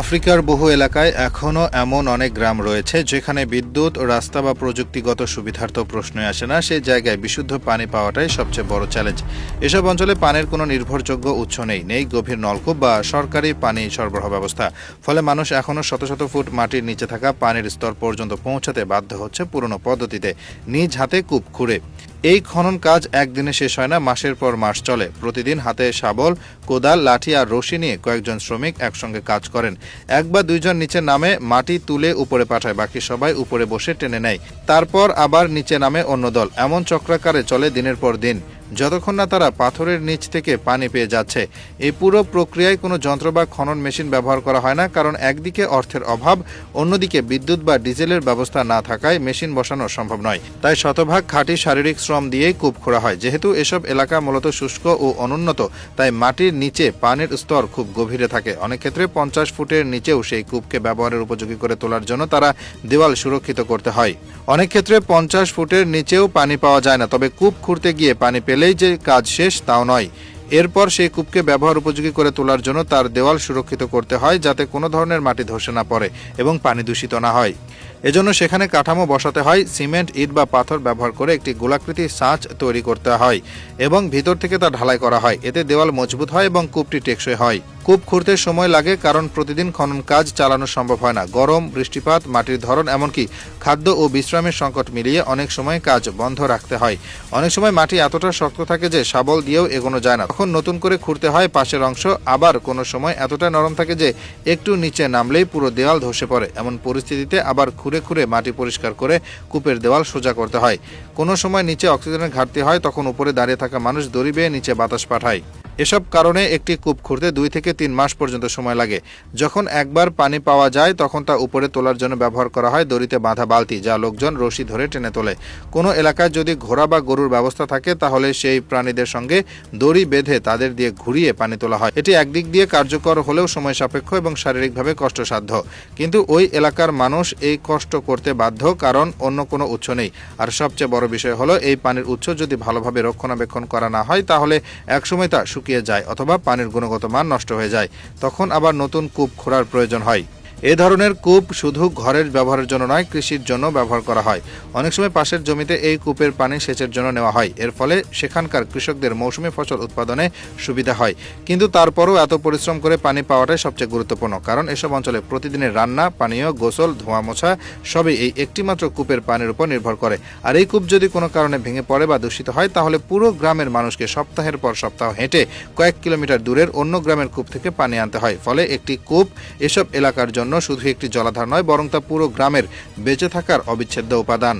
আফ্রিকার বহু এলাকায় এখনও এমন অনেক গ্রাম রয়েছে যেখানে বিদ্যুৎ, রাস্তা বা প্রযুক্তিগত সুবিধার তো প্রশ্নই আসে না। সেই জায়গায় বিশুদ্ধ পানি পাওয়াটাই সবচেয়ে বড় চ্যালেঞ্জ এসব অঞ্চলে পানির কোনো নির্ভরযোগ্য উৎস নেই। নেই গভীর নলকূপ বা সরকারি পানি সরবরাহ ব্যবস্থা। ফলে মানুষ এখনও শত শত ফুট মাটির নিচে থাকা পানির স্তর পর্যন্ত পৌঁছাতে বাধ্য হচ্ছে পুরনো পদ্ধতিতে। নিজ হাতে কূপ খুঁড়ে। এই খনন কাজ একদিনে শেষ হয় না, মাসের পর মাস চলে। প্রতিদিন হাতে শাবল, কোদাল, লাঠি আর রশি নিয়ে কয়েকজন শ্রমিক একসঙ্গে কাজ করেন। এক বা দুইজন নিচে নামে, মাটি তুলে উপরে পাঠায়, বাকি সবাই উপরে বসে টেনে নেয়। তারপর আবার নিচে নামে অন্য দল। এমন চক্রাকারে চলে দিনের পর দিন। যতক্ষণ না তারা পাথরের নিচ থেকে পানি পেয়ে যাচ্ছে। এই পুরো প্রক্রিয়ায় কোনো যন্ত্র বা খনন মেশিন ব্যবহার করা হয় না, কারণ একদিকে অর্থের অভাব, অন্যদিকে বিদ্যুৎ বা ডিজেলের ব্যবস্থা না থাকায় মেশিন বসানো সম্ভব নয়। তাই শতভাগ খাঁটি শারীরিক শ্রম দিয়েই কূপ খোঁড়া হয়। যেহেতু এসব এলাকা মূলত শুষ্ক ও অনুন্নত, তাই মাটির নিচে পানির স্তর খুব গভীরে থাকে। অনেক ক্ষেত্রে পঞ্চাশ ফুটের নিচেও সেই কূপকে ব্যবহারের উপযোগী করে তোলার জন্য তারা দেওয়াল সুরক্ষিত করতে হয়। অনেক ক্ষেত্রে পঞ্চাশ ফুটের নিচেও পানি পাওয়া যায় না, তবে কূপ খুঁড়তে গিয়ে পানি পেলেই যে কাজ শেষ, তাও নয়। এরপর সেই কূপকে ব্যবহার উপযোগী করে তোলার জন্য তার দেওয়াল সুরক্ষিত করতে হয় যাতে কোনো ধরনের মাটি ধসে না পড়ে এবং পানি দূষিত না হয়। এজন্য সেখানে কাঠামো বসাতে হয়, সিমেন্ট, ইট বা পাথর ব্যবহার করে একটি গোলাকৃতি সাঁচ তৈরি করতে হয় এবং ভিতর থেকে তা ঢালাই করা হয়। এতে দেওয়াল মজবুত হয় এবং কূপটি টেকসই হয়। কূপ খুঁড়তে সময় লাগে কারণ প্রতিদিন খনন কাজ চালানো সম্ভব হয় না। গরম, বৃষ্টিপাত, মাটির ধরন এমনকি খাদ্য ও বিশ্রামের সংকট মিলিয়ে অনেক সময় কাজ বন্ধ রাখতে হয়। অনেক সময় মাটি এতটা শক্ত থাকে যে শাবল দিয়েও এগোনো যায় না। তখন নতুন করে খুঁড়তে হয় পাশের অংশ, আবার কোনো সময় এতটা নরম থাকে যে একটু নিচে নামলেই পুরো দেওয়াল ধসে পড়ে। এমন পরিস্থিতিতে আবার খুঁড়ে খুঁড়ে মাটি পরিষ্কার করে কূপের দেওয়াল সোজা করতে হয়। কোনো সময় নিচে অক্সিজেনের ঘাটতি হয়, তখন উপরে দাঁড়িয়ে থাকা মানুষ দড়ি বেয়ে নিচে বাতাস পাঠায়। এসব কারণে একটি কূপ খুঁড়তে দুই থেকে তিন মাস পর্যন্ত সময় লাগে। যখন একবার পানি পাওয়া যায়, তখন তা উপরে তোলার জন্য ব্যবহার করা হয় দড়িতে বাঁধা বালতি, যা লোকজন রশি ধরে টেনে তোলে। কোনো এলাকায় যদি ঘোড়া বা গরুর ব্যবস্থা থাকে, তাহলে সেই প্রাণীদের সঙ্গে দড়ি বেঁধে তাদের দিয়ে ঘুরিয়ে পানি তোলা হয়। এটি একদিক দিয়ে কার্যকর হলেও সময় সাপেক্ষ এবং শারীরিকভাবে কষ্টসাধ্য। কিন্তু ওই এলাকার মানুষ এই কষ্ট করতে বাধ্য, কারণ অন্য কোনো উৎস নেই। আর সবচেয়ে বড় বিষয় হলো, এই পানির উৎস যদি ভালোভাবে রক্ষণাবেক্ষণ করা না হয়, তাহলে একসময় তা শুকিয়ে যায় অথবা পানির গুণগত মান নষ্ট হয়ে যায়। তখন আবার নতুন কূপ খোঁড়ার প্রয়োজন হয়। এ ধরনের কূপ শুধু ঘরের ব্যবহারের জন্য নয়, কৃষির জন্য ব্যবহার করা হয়। অনেক সময় পাশের জমিতে এই কূপের পানি সেচের জন্য নেওয়া হয়। এর ফলে সেখানকার কৃষকদের মৌসুমি ফসল উৎপাদনে সুবিধা হয়। কিন্তু তারপরও এত পরিশ্রম করে পানি পাওয়াটাই সবচেয়ে গুরুত্বপূর্ণ, কারণ এসব অঞ্চলে প্রতিদিনের রান্না, পানীয়, গোসল ধোঁয়া মোছা সবই এই একটিমাত্র কূপের পানির উপর নির্ভর করে। আর এই কূপ যদি কোনো কারণে ভেঙে পড়ে বা দূষিত হয়, তাহলে পুরো গ্রামের মানুষকে সপ্তাহের পর সপ্তাহ হেঁটে কয়েক কিলোমিটার দূরের অন্য গ্রামের কূপ থেকে পানি আনতে হয়। ফলে একটি কূপ এসব এলাকার জন্য শুধু একটি জলাধার নয় বরং তা পুরো গ্রামের বেঁচে থাকার অবিচ্ছেদ্য উপাদান।